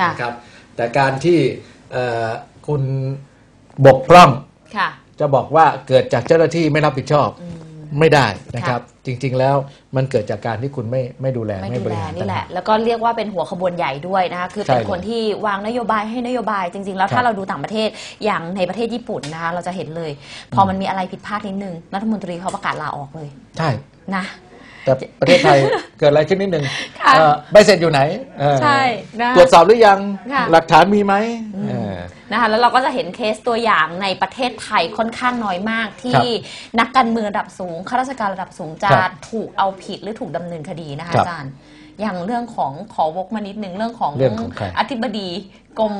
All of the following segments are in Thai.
ค่ะนะครับ แต่การที่เอ่อคุณบกพร่องค่ะจะบอกว่าเกิดจากเจ้าหน้าที่ไม่รับผิดชอบอืมไม่ได้นะครับ จริงๆแล้วมันเกิดจากการที่คุณไม่ไม่ดูแลไม่ไม่ดูบแลริหารนี่แหละตลาดแล้วก็เรียกว่าเป็นหัวขบวนใหญ่ด้วยนะคะคือเป็นใช่คนที่วางนโยบายให้นโยบาย จริง ๆ แล้วครับถ้าเราดูต่างประเทศอย่างในประเทศญี่ปุ่นนะคะเราจะเห็นเลย พอมันมีอะไรผิดพลาดนิดนึงรัฐมนตรีเขาประกาศลาออกเลย ใช่นะ แต่ประเทศไทยเกิดอะไรขึ้นนิดนึงค่ะเอ่อใบเสร็จอยู่ไหนเอ่อใช่นะตรวจสอบหรือยัง ค่ะ หลักฐานมีไหมเออ นะคะแล้วเราก็จะเห็นเคสตัวอย่างในประเทศไทยค่อนข้างน้อยมาก ที่ครับนักการเมืองระดับสูงข้าราชการระดับสูงจะครับถูกเอาผิดหรือถูกดำเนินคดีนะคะครับอาจารย์ อย่างเรื่องของขอวกมานิดนึงเรื่องของเรื่องของใครอธิบดีกรม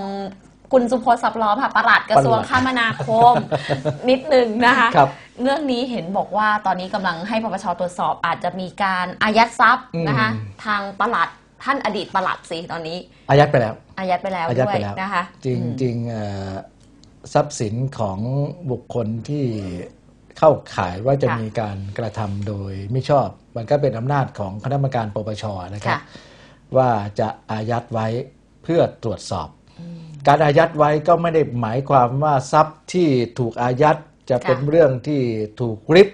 คุณสุพจน์สับล้อมค่ะประหลัดกระทรวงปลัดคมนาคม นิดนึงนะคะ ครับ เรื่องนี้เห็นบอกว่าตอนนี้กำลังให้ปปชตรวจสอบอาจจะมีการอายัดทรัพย์นะคะอืมทางประหลัดท่านอดีตประหลัดสิตอนนี้ อายัดไปแล้ว อายัดไปแล้วอายัดด้วยไปแล้วนะคะ จริงอืมจริงเอ่อทรัพย์สินของบุคคลที่เข้าข่ายว่าจะมีการกระทำโดยไม่ชอบ มันก็เป็นอำนาจของคณะกรรมการปปชนะครับค่ะว่าจะอายัดไว้เพื่อตรวจสอบ การอายัดไว้ก็ไม่ได้หมายความว่าทรัพย์ที่ถูกอายัด จะเป็นค่ะเรื่องที่ถูกริบ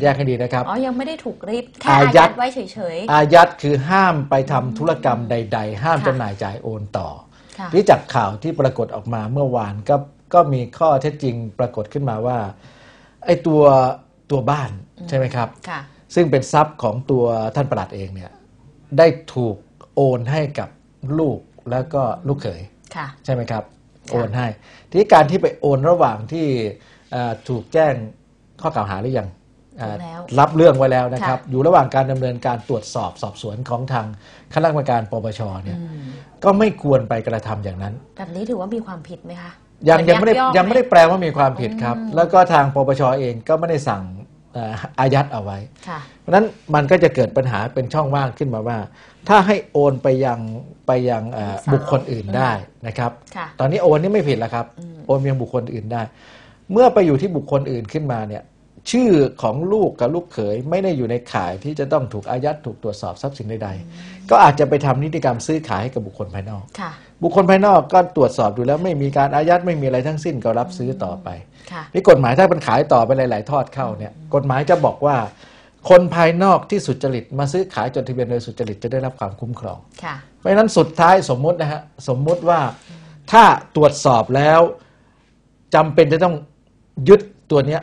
แยกให้ดีนะครับ อ๋อ ยังไม่ได้ถูกรีบแค่อาอายัยัดดไว้เฉยอายัดคือห้ามไปทำธุรกรรมใด ๆ ห้ามค่ะจำหน่ายจ่ายโอนต่อๆค่ะที่จากข่าวที่ปรากฏออกมาเมื่อวานก็ก็มีข้อเท็จจริงปรากฏขึ้นมาว่าไอ้ตัวตัวบ้านใช่ไหมครับค่ะซึ่งเป็นทรัพย์ของตัวท่านประหลัดเองเนี่ยได้ถูกโอนให้กับลูกแล้วก็ลูกเขยค่ะใช่ไหมครับ โอนให้ ทีนี้การที่ไปโอนระหว่างที่เอ่อ ถูกแจ้งข้อกล่าวหาหรือยังเอ่อแล้วรับเรื่องไว้แล้วนะครับค่ะอยู่ระหว่างการดำเนินการตรวจสอบสอบสวนของทางคณะกรรมการปปชเนี่ยอืมก็ไม่ควรไปกระทำอย่างนั้น แบบนี้ถือว่ามีความผิดไหมคะยังเหยังไม่ได้กอยังไม่ได้หแปลว่ามีความผิดครับ แล้วก็ทางปปชเองก็ไม่ได้สั่งเอ่ออายัดเอาไว้ค่ะเพราะฉะนั้นมันก็จะเกิดปัญหาเป็นช่องว่างขึ้นมาว่า ถ้าให้โอนไปยังไปยังเอ่อสาวบุคคลอื่นได้นะครับค่ะตอนนี้โอนนี่ไม่ผิดแล้วครับอืมโอนไปยังบุคคลอื่นได้ เมื่อไปอยู่ที่บุคคลอื่นขึ้นมาเนี่ยชื่อของลูกกับลูกเขยไม่ได้อยู่ในข่ายที่จะต้องถูกอายัดถูกตรวจสอบทรัพย์สินใดๆ ก็อาจจะไปทำนิติกรรมซื้อขายให้กับบุคคลภายนอกค่ะบุคคลภายนอกก็ตรวจสอบดูแล้วไม่มีการอายัดไม่มีอะไรทั้งสิ้นก็รับซื้อต่อไปค่ะนี่กฎหมายถ้ามันขายต่อไปหลาย ๆ ทอดเข้าเนี่ยกฎหมายจะบอกว่า คนภายนอกที่สุจริตมาซื้อขายจดทะเบียนโดยสุจริตจะได้รับความคุ้มครองค่ะเพราะฉะนั้นสุดท้ายสมมุตินะฮะสมมุติว่าถ้าตรวจสอบแล้วจำเป็นจะต้อง ยึดตัวเนี้ย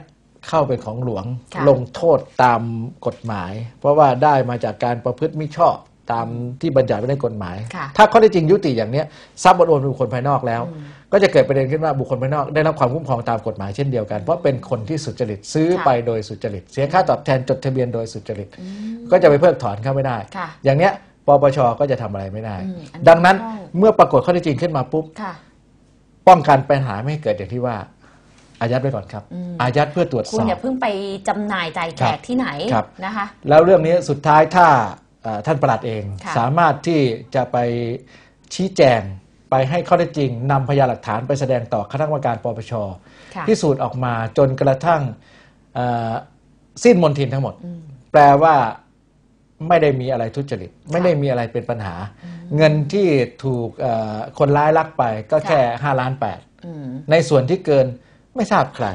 เข้าเป็นของหลวงค่ะ ลงโทษตามกฎหมาย เพราะว่าได้มาจากการประพฤติมิชอบตามที่บัญญัติไว้ในกฎหมาย ค่ะ ถ้าข้อได้จริงยุติอย่างเนี้ยทรัพย์บนโอนเป็นบุคคลภายนอกแล้ว ก็จะเกิดประเด็นขึ้นว่าบุคคลภายนอกได้รับความคุ้มครองตามกฎหมายเช่นเดียวกัน เพราะเป็นคนที่สุจริตซื้อค่ะ ไปโดยสุจริต เสียค่าตอบแทนจดทะเบียนโดยสุจริตก็จะไปเพิกถอนเข้าไม่ได้ ค่ะอย่างเนี้ยปปชก็จะทำอะไรไม่ได้ อืมอันนี้ดังนั้นต้อง เมื่อปรากฏข้อเท็จจริงขึ้นมาปุ๊บ ค่ะ ป้องกันปัญหาไม่ให้เกิดอย่างที่ว่า อายัดไว้ก่อนครับอืมอายัดเพื่อตรวจคุณสอบอย่าเพิ่งไปจำหน่ายจ่ายแจครักบที่ไหนครับนะคะ แล้วเรื่องนี้สุดท้ายถ้าเอ่อท่านประหลัดเองค่ะสามารถที่จะไปชี้แจงไปให้ข้อเท็จจริงนำพยานหลักฐานไปแสดงต่อคณะกรรมการปปชค่ะพิสูจน์ออกมาจนกระทั่งเอ่อสิ้นมนทินทั้งหมดอืมแปลว่าไม่ได้มีอะไรทุจริต ไม่ได้มีอะไรเป็นปัญหา เงินที่ถูกเอ่อคนร้ายลักไปก็แค่ 5 ล้านแปดอืมในส่วนที่เกิน ไม่ทราบใคร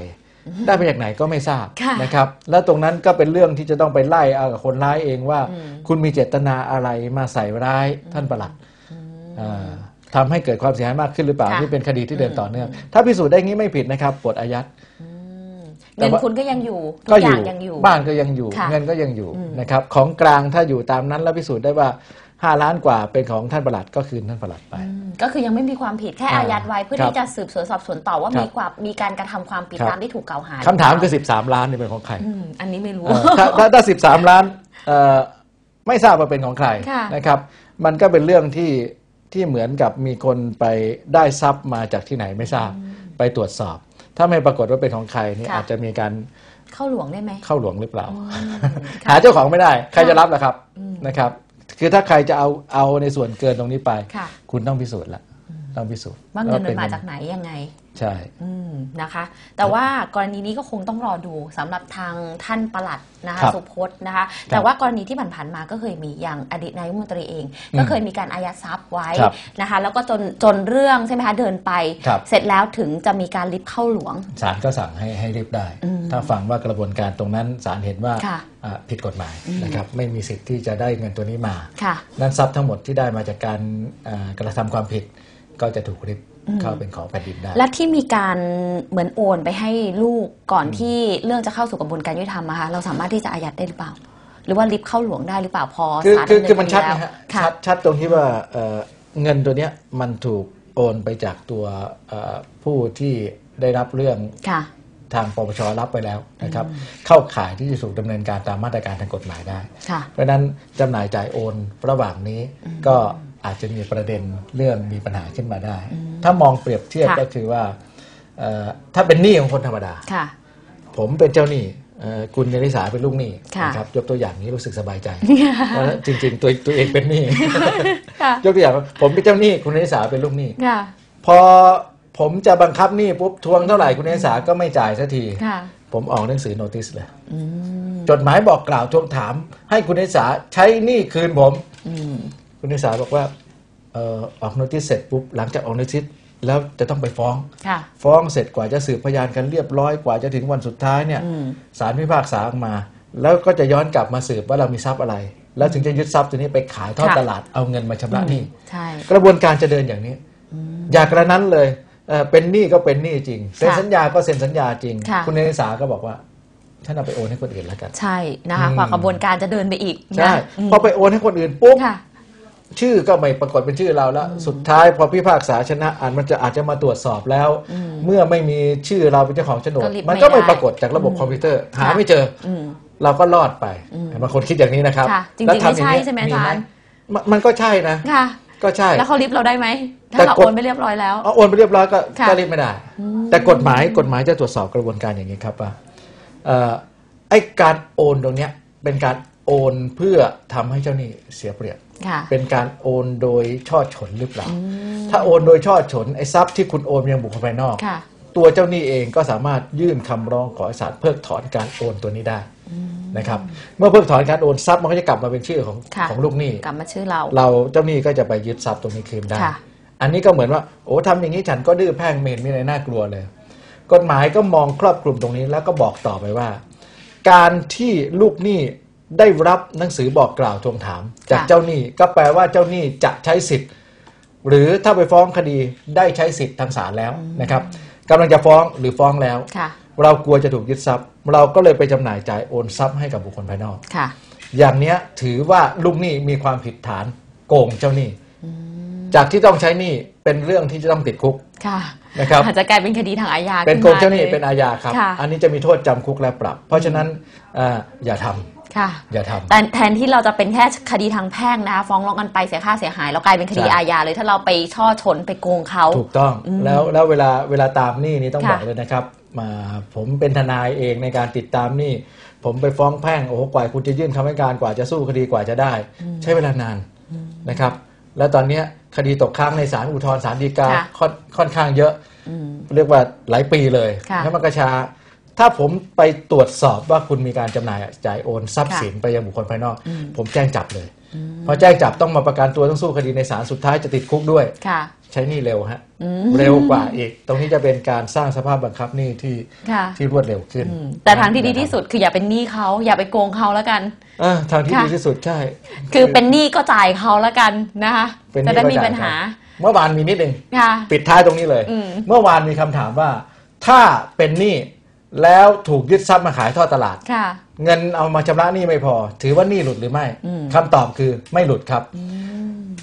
ได้มาจากไหนก็ไม่ทราบค่ะนะครับ แล้วตรงนั้นก็เป็นเรื่องที่จะต้องไปไล่เอากับคนร้ายเองว่าอืมคุณมีเจตนาอะไรมาใส่ร้ายท่านประหลัดอ่าทำให้เกิดความเสียหายมากขึ้นหรือเปล่าค่ะที่เป็นคดีที่เดินต่อเนื่องถ้าพิสูจน์ได้งี้ไม่ผิดนะครับปลดอายัดอืมแต่เงินว่าคุณก็ยังอยู่ทุก็กออย่ายู่งยังอยู่ บ้านก็ยังอยู่ค่ะเงินก็ยังอยู่อืมนะครับ ของกลางถ้าอยู่ตามนั้นแล้วพิสูจน์ได้ว่า 5 ล้านกว่าเป็นของท่านประหลัดก็คืนท่านประหลัดไปอืมก็คือยังไม่มีความผิดแค่อ่าอายัดไว้เพื่อครับที่จะสืบสวนสอบสวนต่อว่าครับมีความมีการกระทำความผิดครับตามที่ถูกกล่าวหาคำถามคือหรืเปล่13 ล้านนี่เป็นของใครอืมอันนี้ไม่รู้เออถ้าถ้าถ้าสิบสามล้านเอ่อไม่ทราบว่าเป็นของใครค่ะนะครับ มันก็เป็นเรื่องที่ที่เหมือนกับมีคนไปได้ทรัพย์มาจากที่ไหนไม่ทราบไปตรวจสอบ ถ้าไม่ปรากฏว่าเป็นของใครนี่ค่ะอาจจะมีการเข้าหลวงได้ไหมเข้าหลวงหรือเปล่าอืมหาเจ้าของไม่ได้ ใครค่ะจะรับล่ะครับอืมนะครับ คือถ้าใครจะเอาเอาในส่วนเกินตรงนี้ไป ค่ะ คุณต้องพิสูจน์ละต้องพิสูจน์ว่าเงินมันป็มาจากไหนยังไง ใช่ อืมนะคะ แต่ว่ากรณีนี้ก็คงต้องรอดูสำหรับทางท่านประหลัดนะคะครับสุพจน์นะคะ แต่ว่ากรณีที่ผ่านๆมาก็เคยมีอย่างอดีตนายกรัฐมนตรีเอง ก็เคยมีการอายัดทรัพย์ไว้ครับนะคะ แล้วก็จนจนเรื่องใช่ไหมคะเดินไปครับเสร็จแล้วถึงจะมีการลิฟต์เข้าหลวงศาลก็สั่งให้ให้รีบได้อืมถ้าฟังว่ากระบวนการตรงนั้นศาลเห็นว่าค่ะอ่าผิดกฎหมายนะครับไม่มีสิทธิ์ที่จะได้เงินตัวนี้มาค่ะนั้นทรัพย์ทั้งหมดที่ได้มาจากการอ่ากระทำความผิดก็จะถูกริบ เข้าเป็นของแผ่นดินได้ และที่มีการเหมือนโอนไปให้ลูกก่อนที่เรื่องจะเข้าสู่กระบวนการยุติธรรมอะคะเราสามารถที่จะอายัดได้หรือเปล่า หรือว่าลิฟต์เข้าหลวงได้หรือเปล่าพอคือศาลคือดำเนิคือมันชัดคนะฮะค่ะชัดชัดตรงที่ว่าเอ่อเงินตัวเนี้ยมันถูกโอนไปจากตัวเอ่อผู้ที่ได้รับเรื่องค่ะทางปปชรับไปแล้วนะครับ เข้าข่ายที่จะถูกดำเนินการตามมาตรการทางกฎหมายได้ค่ะเพราะฉะนั้นจำหน่ายจ่ายโอนระหว่างนี้ก็ อาจจะมีประเด็นเรื่องมีปัญหาขึ้นมาได้ ถ้ามองเปรียบเทียบค่ะก็คือว่าเอ่อถ้าเป็นหนี้ของคนธรรมดาค่ะผมเป็นเจ้าหนี้เอ่อคุณยนิสาเป็นลูกหนี้ค่ะนะครับยกตัวอย่างนี้รู้สึกสบายใจเพราะฉะนั้นจริง ๆ ตัวตัวเองเป็นหนี้ค่ะยกตัวอย่างว่าผมเป็นเจ้าหนี้คุณยนิสาเป็นลูกหนี้ค่ะพอผมจะบังคับหนี้ปุ๊บทวงเท่าไหร่คุณยนิสาก็ไม่จ่ายสักทีค่ะผมออกหนังสือโนติสเลยอืมจดหมายบอกกล่าวทวงถาม ให้คุณนิสาใช้หนี้คืนผมอืม คุณนิสาบอกว่าเอ่อออกโนติสเสร็จปุ๊บหลังจากออกโนติสแล้วจะต้องไปฟ้อง ค่ะ ฟ้องเสร็จกว่าจะสืบพยานกันเรียบร้อยกว่าจะถึงวันสุดท้ายเนี่ยอืมศาลพิพากษาออกมา แล้วก็จะย้อนกลับมาสืบว่าเรามีทรัพย์อะไร แล้วถึงจะยึดทรัพย์ตัวนี้ไปขายทอดค่ะ ตลาดเอาเงินมาชำระหนี้ใช่ กระบวนการจะเดินอย่างนี้ อยากกระนั้นเลยเอ่อเป็นหนี้ก็เป็นหนี้จริงเซ็นค่ะสัญญาก็เซ็นสัญญาจริงค่ะคุณนิสาก็บอกว่าท่านเอาไปโอนให้คนอื่นแล้วกัน ใช่นะคะอืม กว่ากระบวนการจะเดินไปอีกใช่นะอืม พอไปโอนให้คนอื่นปุ๊บค่ะ ชื่อก็ไม่ปรากฏเป็นชื่อเราแล้ว สุดท้ายพอพิพากษาชนะอ่านมันจะอาจจะมาตรวจสอบแล้ว เมื่อไม่มีชื่อเราเป็นเจ้าของโฉนดก็รีบมันก็ไม่ไม่ได้ปรากฏจากระบบคอมพิวเตอร์ หาค่ะไม่เจออืมเราก็รอดไปบางคนคิดอย่างนี้นะครับค่ะจริงๆแล้วทำไม่ใช่อย่างนี้ใช่ไหมอาจารย์มันมันก็ใช่นะค่ะก็ใช่ แล้วเขาลิฟต์เราได้ไหมแต่ถ้าเรากดโอนไปเรียบร้อยแล้วเอาโอนไปเรียบร้อยก็ค่ะก็รีบไม่ได้ แต่กฎหมายกฎหมายจะตรวจสอบกระบวนการอย่างนี้ครับว่าเอ่อไอ้การโอนตรงเนี้ยเป็นการโอนเพื่อทำให้เจ้าหนี้เสียเปรียบค่ะ เป็นการโอนโดยช่อฉนหรือเปล่า ถ้าโอนโดยช่อฉนไอ้ทรัพย์ที่คุณโอนไปยังบุคคลภายนอกค่ะตัวเจ้าหนี้เองก็สามารถยื่นคำร้องขอให้ศาลเพิกถอนการโอนตัวนี้ได้นะครับเมื่อเพิกถอนการโอนทรัพย์มันก็จะกลับมาเป็นชื่อของค่ะของลูกหนี้กลับมาชื่อเรา เราเจ้าหนี้ก็จะไปยึดทรัพย์ตรงนี้คืนได้ค่ะอันนี้ก็เหมือนว่าโอ้ทำอย่างนี้ฉันก็ดื้อแพ่งเมนมีอะไรน่ากลัวเลย กฎหมายก็มองครอบคลุมตรงนี้แล้วก็บอกต่อไปว่า การที่ลูกหนี้ ได้รับหนังสือบอกกล่าวทวงถาม จากค่ะเจ้าหนี้ก็แปลว่าเจ้าหนี้จะใช้สิทธิ์ หรือถ้าไปฟ้องคดีได้ใช้สิทธิ์ทางศาลแล้วนะครับกำลังจะฟ้องหรือฟ้องแล้วค่ะเรากลัวจะถูกยึดทรัพย์ เราก็เลยไปจำหน่ายจ่ายโอนทรัพย์ให้กับบุคคลภายนอกค่ะอย่างเนี้ยถือว่าลูกหนี้มีความผิดฐานโกงเจ้าหนี้ จากที่ต้องใช้หนี้เป็นเรื่องที่จะต้องติดคุกค่ะนะครับอาจจะกลายเป็นคดีทางอาญาเป็นโกงเจ้าหนี้ขึ้มลยเป็นอาญาครับค่ะอันนี้จะมีโทษจำคุกและปรับ เพราะฉะนั้นอ่าอย่าทำค่ะอย่าทำแต่แทนที่เราจะเป็นแค่คดีทางแพ่งนะคะฟ้องร้องกันไปเสียค่าเสียหายเรากลายเป็นคดีใช่อาญาเลย ถ้าเราไปช่อชนไปโกงเขาถูกต้องแล้วแล้วเวลาเวลาตามหนี้นี่ต้องค่ะบอกเลยนะครับมาผมเป็นทนายเองในการติดตามหนี้ผมไปฟ้องแพ่งโอ้โหกว่าคุณจะยื่นคำให้การกว่าจะสู้คดีกว่าจะได้ ใช้เวลานานนะครับ แล้วตอนเนี้ยคดีตกค้างในศาลอุทธรณ์ศาลฎีกาค่ะค่อนค่อนข้างเยอะอืมเรียกว่าหลายปีเลยค่ะแล้วมันก็ช้าถ้าผมไปตรวจสอบว่าคุณมีการจำหน่ายจ่ายโอนทรัพย์ค่ะสินไปยังบุคคลภายนอก ผมแจ้งจับเลยพอแจ้งจับต้องมาประกันตัวต้องสู้คดีในศาลสุดท้ายจะติดคุกด้วยค่ะ ใช้หนี่เร็วฮะอืมเร็วกว่าอีก ตรงนี้จะเป็นการสร้างสภาพบังคับหนี้ที่ค่ะที่รวดเร็วขึ้นอืมแต่ทางที่ดีที่สุดคืออย่าเป็นหนี้เขาอย่าไปโกงเขาแล้วกันเออทางที่ค่ะดีที่สุดใช่ คือเป็นหนี้ก็จ่ายเขาแล้วกันนะคะเป็นหจะนี้ได้ก็มีจ่ายปัญหา เมื่อวานมีนิดหนึ่งค่ะปิดท้ายตรงนี้เลยอืมเมื่อวานมีคำถามว่า ถ้าเป็นหนี้แล้วถูกยึดทรัพย์มาขายทอดตลาดค่ะเงินเอามาชำระหนี้ไม่พอ ถือว่าหนี้หลุดหรือไม่อืมคำตอบคือไม่หลุดครับ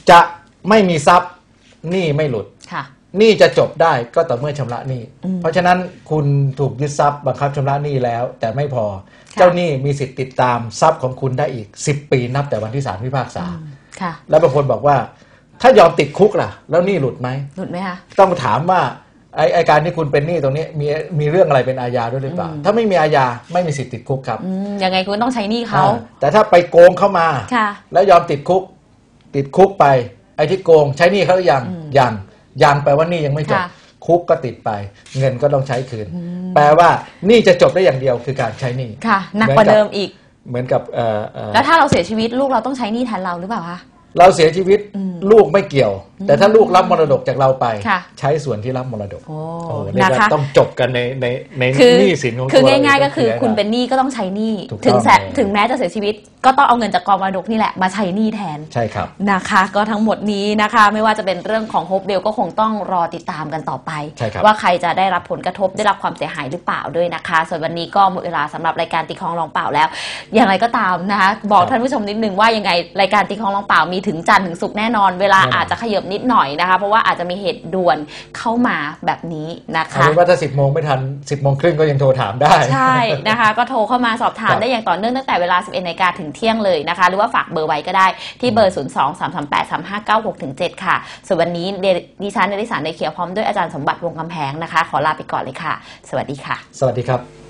จะไม่มีทรัพย์ หนี้ไม่หลุดค่ะ หนี้จะจบได้ก็ต่อเมื่อชำระหนี้ อืมเพราะฉะนั้นคุณถูกยึดทรัพย์บังคับชำระหนี้แล้ว แต่ไม่พอค่ะเจ้าหนี้มีสิทธิ์ติดตามทรัพย์ของคุณได้อีก 10 ปีนับแต่วันที่ศาลพิพากษา ค่ะ แล้วบางคนบอกว่า ถ้ายอมติดคุกล่ะ แล้วหนี้หลุดไหม หลุดไหมคะ ต้องถามว่าไอ้ไอการที่คุณเป็นหนี้ตรงนี้มีมีเรื่องอะไรเป็นอาญาด้วยหรือเปล่า ถ้าไม่มีอาญาไม่มีสิทธิ์ติดคุกครับอืมยังไงคุณต้องใช้หนี้เขา อ่าแต่ถ้าไปโกงเข้ามา ค่ะ แล้วยอมติดคุก ติดคุกไป ไอ้ที่โกงใช้หนี้เขาหรือยังยังยังแปลว่าหนี่ยังไม่จบ ค่ะคุกก็ติดไป เงินก็ต้องใช้คืน แปลว่าหนี่จะจบได้อย่างเดียวคือการใช้หนี้ค่ะหนักกว่าเดิมอีก เหมือนกับเอ่อเอ่อแล้วถ้าเราเสียชีวิตลูกเราต้องใช้หนี้แทนเราหรือเปล่าคะ เราเสียชีวิตอืมลูกไม่เกี่ยวแต่ถ้าลูกรับมรดกจากเราไปค่ะใช้ส่วนที่รับมรดกโอ้โอ้เรียกนะว่าคะต้องจบกันในในในคือหนี้สินของคือตัวเรง่าย ๆ ก็คือต้งคุณลียร์เป็นหนี้ก็ต้องใช้หนี้ถูกต้องถึงแสเลยถึงแม้จะเสียชีวิต ก็ต้องเอาเงินจากกองมรดกนี่แหละมาใช้หนี้แทนใช่ครับนะคะ ก็ทั้งหมดนี้นะคะ ไม่ว่าจะเป็นเรื่องของโฮปเดลก็คงต้องรอติดตามกันต่อไปใช่ครับว่าใครจะได้รับผลกระทบได้รับความเสียหายหรือเปล่าด้วยนะคะ ส่วนวันนี้ก็หมดเวลาสำหรับรายการตีคลองลองเปล่าแล้ว อย่างไรก็ตามนะคะบอกท่านผู้ชมนิดนึงว่ายังไงรายการตีคลองลองเปล่ามีถึงจันทร์ถึงศุกร์แน่นอน เวลาอาจจะขยับนิดหน่อยนะคะ เพราะว่าอาจจะมีเหตุด่วนเข้ามาแบบนี้นะเอาคะเป็นว่าถ้าสิบโมงไม่ทันสิบโมงครึ่งก็ยังโทรถามได้ ใช่นะคะ ก็โทรเข้ามาสอบถามครับได้อย่างต่อเนื่องตั้งแต่เวลา 11นาฬิกาถึงเที่ยงเลยนะคะ หรือว่าฝากเบอร์ไว้ก็ได้ที่เบอร์ 0 2 3 3 8 3 5 9 6ถึง7ค่ะ ส่วนวันนี้เดดิฉันเดลิสานในเขียวพร้อมด้วยอาจารย์สมบัติวงกำแพงนะคะ ขอลาไปก่อนเลยค่ะ สวัสดีค่ะ สวัสดีครับ